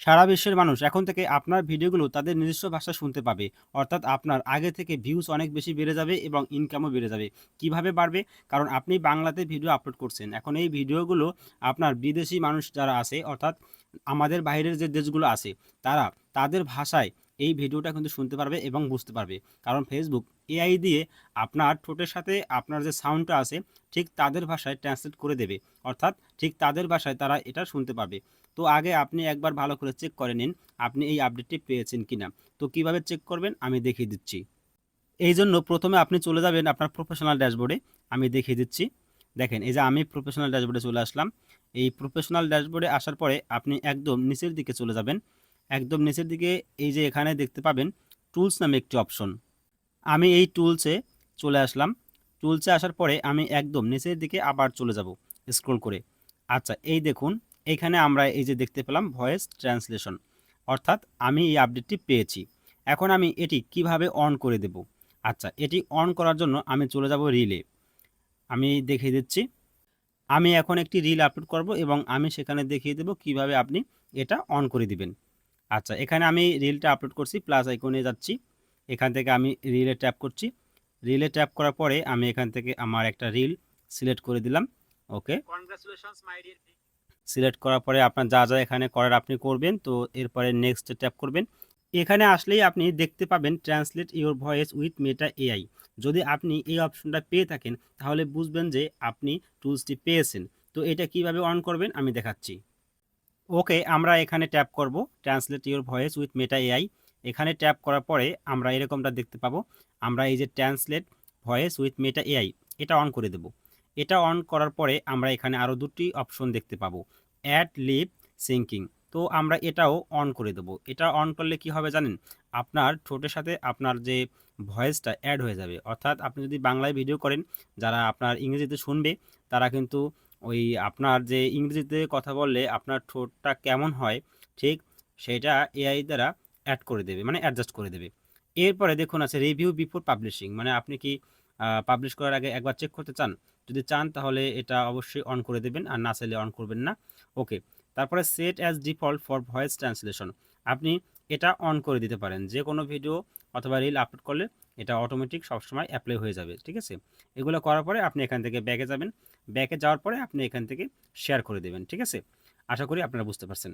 সারা বিশ্বের মানুষ এখন থেকে আপনার ভিডিওগুলো তাদের নিজস্ব ভাষা শুনতে পাবে। অর্থাৎ আপনার আগে থেকে ভিউজ অনেক বেশি বেড়ে যাবে এবং ইনকামও বেড়ে যাবে। কীভাবে বাড়বে? কারণ আপনি বাংলাতে ভিডিও আপলোড করছেন। এখন এই ভিডিওগুলো আপনার বিদেশি মানুষ যারা আছে, অর্থাৎ আমাদের বাইরের যে দেশগুলো আছে, তারা তাদের ভাষায় এই ভিডিওটা কিন্তু শুনতে পারবে এবং বুঝতে পারবে। কারণ ফেসবুক এআই দিয়ে আপনার ঠোঁটের সাথে আপনার যে সাউন্ডটা আছে, ঠিক তাদের ভাষায় ট্রান্সলেট করে দেবে। অর্থাৎ ঠিক তাদের ভাষায় তারা এটা শুনতে পাবে। তো আগে আপনি একবার ভালো করে চেক করে নিন, আপনি এই আপডেটটি পেয়েছেন কিনা। তো কীভাবে চেক করবেন, আমি দেখিয়ে দিচ্ছি। এই জন্য প্রথমে আপনি চলে যাবেন আপনার প্রফেশনাল ড্যাশবোর্ডে আমি দেখিয়ে দিচ্ছি। দেখেন, এই যে আমি প্রফেশনাল ড্যাশবোর্ডে চলে আসলাম। এই প্রফেশনাল ড্যাশবোর্ডে আসার পরে আপনি একদম নিচের দিকে চলে যাবেন। একদম নিচের দিকে এই যে এখানে দেখতে পাবেন টুলস নামে একটি অপশন আমি এই টুলসে চলে আসলাম। টুলসে আসার পরে আমি একদম নিচের দিকে আবার চলে যাব স্ক্রল করে। আচ্ছা এই দেখুন, এখানে আমরা এই যে দেখতে পেলাম ভয়েস ট্রান্সলেশন অর্থাৎ আমি এই আপডেটটি পেয়েছি। এখন আমি এটি কীভাবে অন করে দেব? আচ্ছা এটি অন করার জন্য আমি চলে যাব রিলে আমি দেখিয়ে দিচ্ছি। আমি এখন একটি রিল আপলোড করব এবং আমি সেখানে দেখিয়ে দেব কীভাবে আপনি এটা অন করে দিবেন। আচ্ছা এখানে আমি রিলটা আপলোড করছি প্লাস আইকনে যাচ্ছি। এখান থেকে আমি রিলে ট্যাপ করছি। রিলে ট্যাপ করার পরে আমি এখান থেকে আমার একটা রিল সিলেক্ট করে দিলাম। ওকে. সিলেক্ট করার পরে আপনার যা যা এখানে করার আপনি করবেন তো এরপরে নেক্সট ট্যাপ করবেন। এখানে আসলেই আপনি দেখতে পাবেন translate your voice with Meta AI যদি আপনি এই অপশনটা পেয়ে থাকেন তাহলে বুঝবেন যে আপনি টুলসটি পেয়েছেন। তো এটা কীভাবে অন করবেন আমি দেখাচ্ছি। ওকে আমরা এখানে ট্যাপ করব translate your voice with Meta AI এখানে ট্যাপ করার পরে আমরা এরকমটা দেখতে পাবো। আমরা এই যে translate voice with Meta AI, এটা অন করে দেব। এটা অন করার পরে আমরা এখানে আরও দুটি অপশন দেখতে পাবো, অ্যাড লিপ সিঙ্কিং। তো আমরা এটাও অন করে দেবো। এটা অন করলে কি হবে জানেন? আপনার ঠোঁটের সাথে আপনার যে ভয়েসটা অ্যাড হয়ে যাবে। অর্থাৎ আপনি যদি বাংলায় ভিডিও করেন, যারা আপনার ইংরেজিতে শুনবে, তারা কিন্তু ওই আপনার যে ইংরেজিতে কথা বললে আপনার ঠোঁটটা কেমন হয়, ঠিক সেটা এআই দ্বারা অ্যাড করে দেবে মানে অ্যাডজাস্ট করে দেবে। এরপরে দেখুন আছে রিভিউ বিফোর পাবলিশিং মানে আপনি কি পাবলিশ করার আগে একবার চেক করতে চান? যদি চান তাহলে এটা অবশ্যই অন করে দেবেন, আর না চাইলে অন করবেন না। ওকে তারপরে set as default for voice translation আপনি এটা অন করে দিতে পারেন যে কোনো ভিডিও অথবা রিল আপলোড করলে এটা অটোমেটিক সবসময় অ্যাপ্লাই হয়ে যাবে, ঠিক আছে? এগুলো করার পরে আপনি এখান থেকে ব্যাকে যাবেন। ব্যাকে যাওয়ার পরে আপনি এখান থেকে শেয়ার করে দেবেন, ঠিক আছে? আশা করি আপনারা বুঝতে পারছেন।